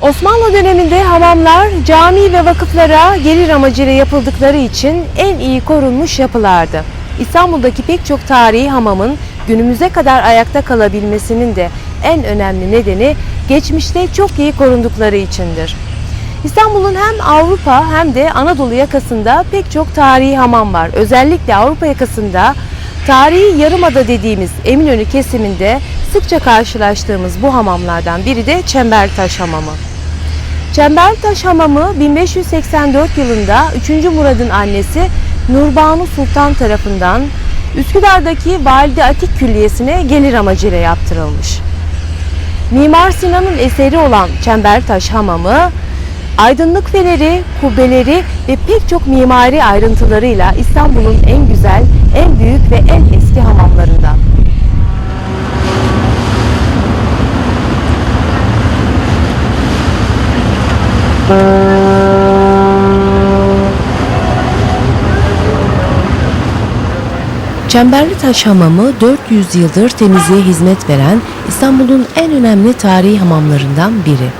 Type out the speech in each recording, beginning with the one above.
Osmanlı döneminde hamamlar cami ve vakıflara gelir amacıyla yapıldıkları için en iyi korunmuş yapılardı. İstanbul'daki pek çok tarihi hamamın günümüze kadar ayakta kalabilmesinin de en önemli nedeni geçmişte çok iyi korundukları içindir. İstanbul'un hem Avrupa hem de Anadolu yakasında pek çok tarihi hamam var. Özellikle Avrupa yakasında tarihi yarımada dediğimiz Eminönü kesiminde sıkça karşılaştığımız bu hamamlardan biri de Çembertaş Hamamı. Çembertaş Hamamı 1584 yılında 3. Murad'ın annesi Nurbanu Sultan tarafından Üsküdar'daki Valide Atik Külliyesi'ne gelir amacıyla yaptırılmış. Mimar Sinan'ın eseri olan Çembertaş Hamamı, aydınlık feleri, kubbeleri ve pek çok mimari ayrıntılarıyla İstanbul'un en güzel, en büyük ve en eski hamamlarından. Çemberli Taş Hamamı 400 yıldır temizliğe hizmet veren İstanbul'un en önemli tarihi hamamlarından biri.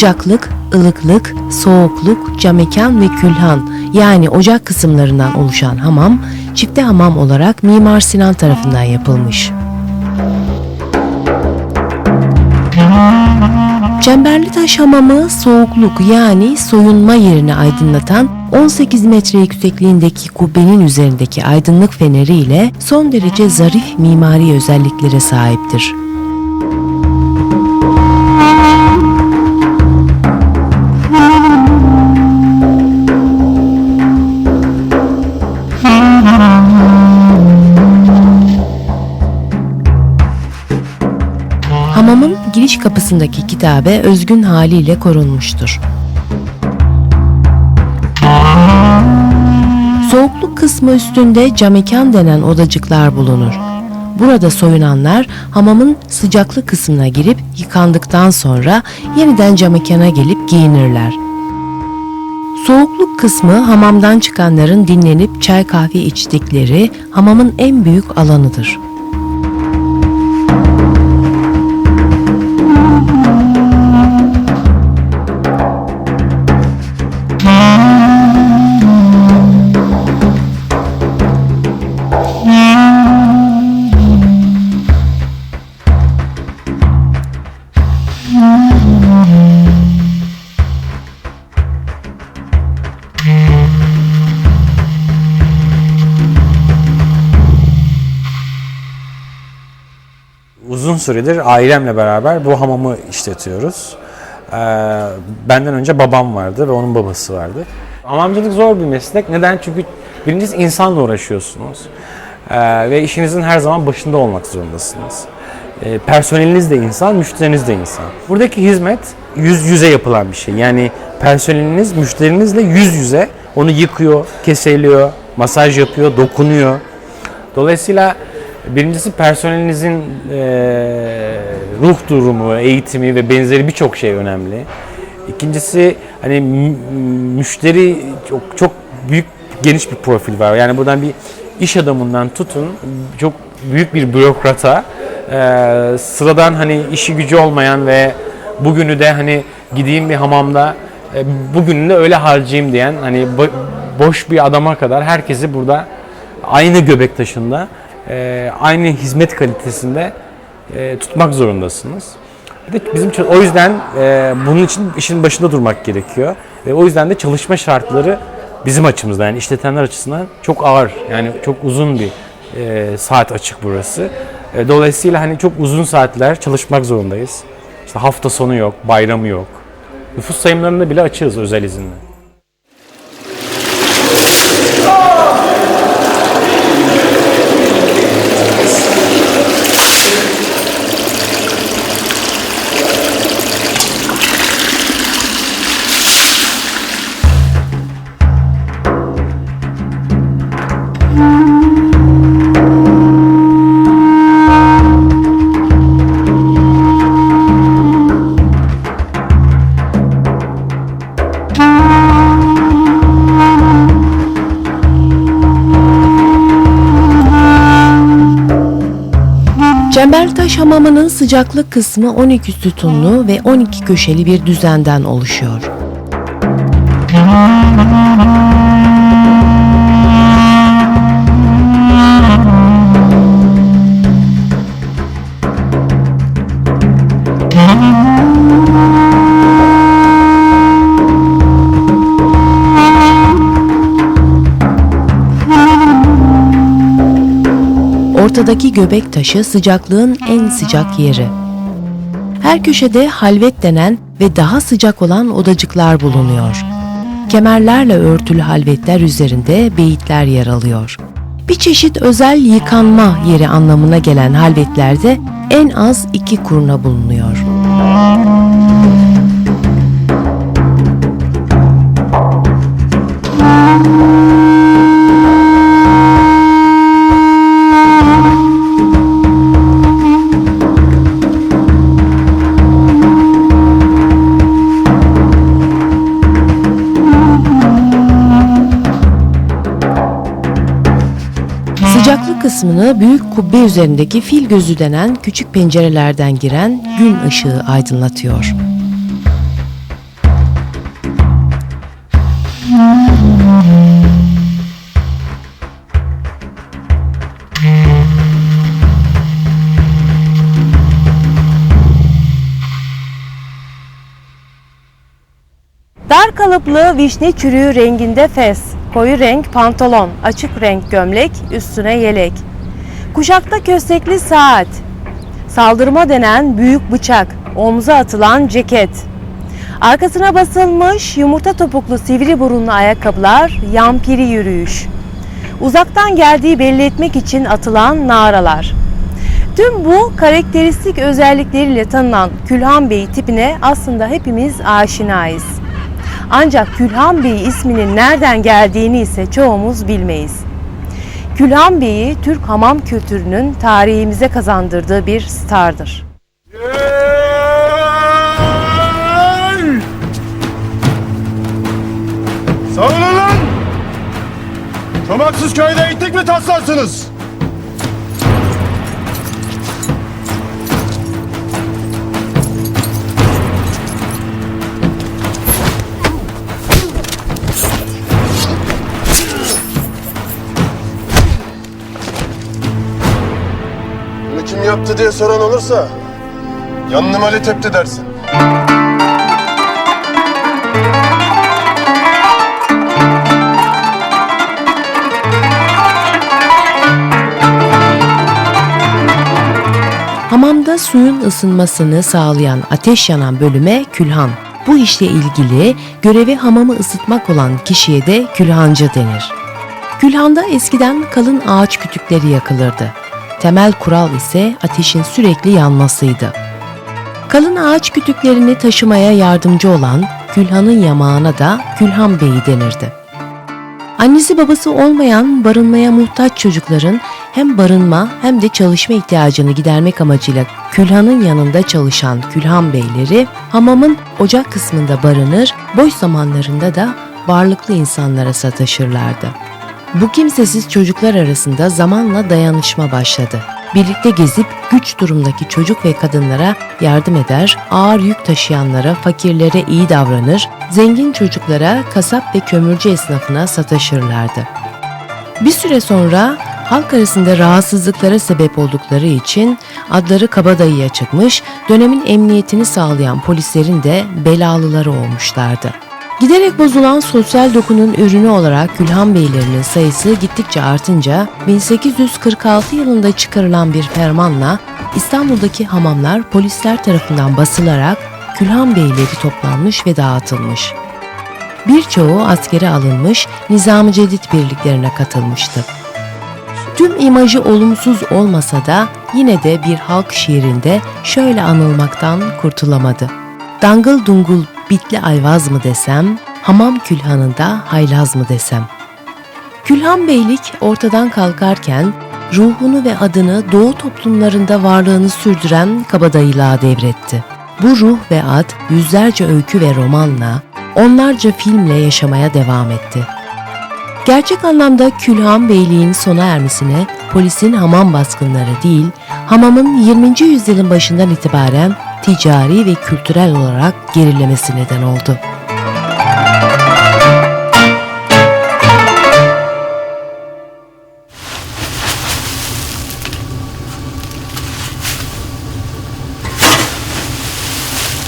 Sıcaklık, ılıklık, soğukluk, camekan ve külhan yani ocak kısımlarından oluşan hamam, çifte hamam olarak Mimar Sinan tarafından yapılmış. Çemberli taş hamamı soğukluk yani soyunma yerini aydınlatan 18 metre yüksekliğindeki kubbenin üzerindeki aydınlık feneri ile son derece zarif mimari özelliklere sahiptir. Giriş kapısındaki kitabe özgün haliyle korunmuştur. Soğukluk kısmı üstünde camekan denen odacıklar bulunur. Burada soyunanlar hamamın sıcaklık kısmına girip yıkandıktan sonra yeniden camekana gelip giyinirler. Soğukluk kısmı hamamdan çıkanların dinlenip çay kahve içtikleri hamamın en büyük alanıdır. Süredir ailemle beraber bu hamamı işletiyoruz. Ee, benden önce babam vardı ve onun babası vardı. Hamamcılık zor bir meslek. Neden? Çünkü birincisi insanla uğraşıyorsunuz. Ee, ve işinizin her zaman başında olmak zorundasınız. Ee, personeliniz de insan, müşteriniz de insan. Buradaki hizmet yüz yüze yapılan bir şey. Yani personeliniz müşterinizle yüz yüze onu yıkıyor, keseliyor, masaj yapıyor, dokunuyor. Dolayısıyla birincisi personelinizin eee, ruh durumu, eğitimi ve benzeri birçok şey önemli. İkincisi hani mü- müşteri çok çok büyük geniş bir profil var. Yani buradan bir iş adamından tutun çok büyük bir bürokrata eee, sıradan hani işi gücü olmayan ve bugünü de hani gideyim bir hamamda e, bugünü de öyle harcayayım diyen hani bo- boş bir adama kadar herkesi burada aynı göbek taşında e, aynı hizmet kalitesinde e, tutmak zorundasınız. Bir de bizim o yüzden e, bunun için işin başında durmak gerekiyor ve o yüzden de çalışma şartları bizim açımızdan yani işletenler açısından çok ağır yani çok uzun bir e, saat açık burası. Dolayısıyla hani çok uzun saatler çalışmak zorundayız. İşte hafta sonu yok, bayramı yok. Nüfus sayımlarında bile açığız özel izinle. Hamamının sıcaklık kısmı 12 sütunlu ve 12 köşeli bir düzenden oluşuyor. Ortadaki göbek taşı sıcaklığın en sıcak yeri. Her köşede halvet denen ve daha sıcak olan odacıklar bulunuyor. Kemerlerle örtülü halvetler üzerinde beyitler yer alıyor. Bir çeşit özel yıkanma yeri anlamına gelen halvetlerde en az iki kurna bulunuyor. Sıcaklık kısmını büyük kubbe üzerindeki fil gözü denen küçük pencerelerden giren gün ışığı aydınlatıyor. Dar kalıplı vişne çürüğü renginde fes, koyu renk pantolon, açık renk gömlek, üstüne yelek. Kuşakta köstekli saat, saldırma denen büyük bıçak, omza atılan ceket. Arkasına basılmış yumurta topuklu sivri burunlu ayakkabılar, yampiri yürüyüş. Uzaktan geldiği belli etmek için atılan naralar. Tüm bu karakteristik özellikleriyle tanınan Külhan Bey tipine aslında hepimiz aşinayız. Ancak Külhan Bey isminin nereden geldiğini ise çoğumuz bilmeyiz. Külhan Bey'i Türk hamam kültürünün tarihimize kazandırdığı bir stardır. Yey! Savunun lan! Çomaksız köyde ittik mi taslarsınız? Kim yaptı diye soran olursa yandım Ali tepti dersin. Hamamda suyun ısınmasını sağlayan ateş yanan bölüme külhan. Bu işle ilgili görevi hamamı ısıtmak olan kişiye de külhancı denir. Külhanda eskiden kalın ağaç kütükleri yakılırdı. Temel kural ise ateşin sürekli yanmasıydı. Kalın ağaç kütüklerini taşımaya yardımcı olan külhanın yamağına da külhan beyi denirdi. Annesi babası olmayan barınmaya muhtaç çocukların hem barınma hem de çalışma ihtiyacını gidermek amacıyla külhanın yanında çalışan külhan beyleri hamamın ocak kısmında barınır, boş zamanlarında da varlıklı insanlara sataşırlardı. Bu kimsesiz çocuklar arasında zamanla dayanışma başladı. Birlikte gezip güç durumdaki çocuk ve kadınlara yardım eder, ağır yük taşıyanlara, fakirlere iyi davranır, zengin çocuklara, kasap ve kömürcü esnafına sataşırlardı. Bir süre sonra halk arasında rahatsızlıklara sebep oldukları için adları kabadayıya çıkmış, dönemin emniyetini sağlayan polislerin de belalıları olmuşlardı. Giderek bozulan sosyal dokunun ürünü olarak Gülhan Beylerinin sayısı gittikçe artınca 1846 yılında çıkarılan bir fermanla İstanbul'daki hamamlar polisler tarafından basılarak Külhan Beyleri toplanmış ve dağıtılmış. Birçoğu askere alınmış, Nizam-ı Cedid birliklerine katılmıştı. Tüm imajı olumsuz olmasa da yine de bir halk şiirinde şöyle anılmaktan kurtulamadı. Dangıl dungul bitli ayvaz mı desem, hamam külhanında haylaz mı desem. Külhan Beylik ortadan kalkarken ruhunu ve adını doğu toplumlarında varlığını sürdüren kabadayılığa devretti. Bu ruh ve ad yüzlerce öykü ve romanla, onlarca filmle yaşamaya devam etti. Gerçek anlamda Külhan Beyliğin sona ermesine polisin hamam baskınları değil, hamamın 20. yüzyılın başından itibaren ticari ve kültürel olarak gerilemesi neden oldu.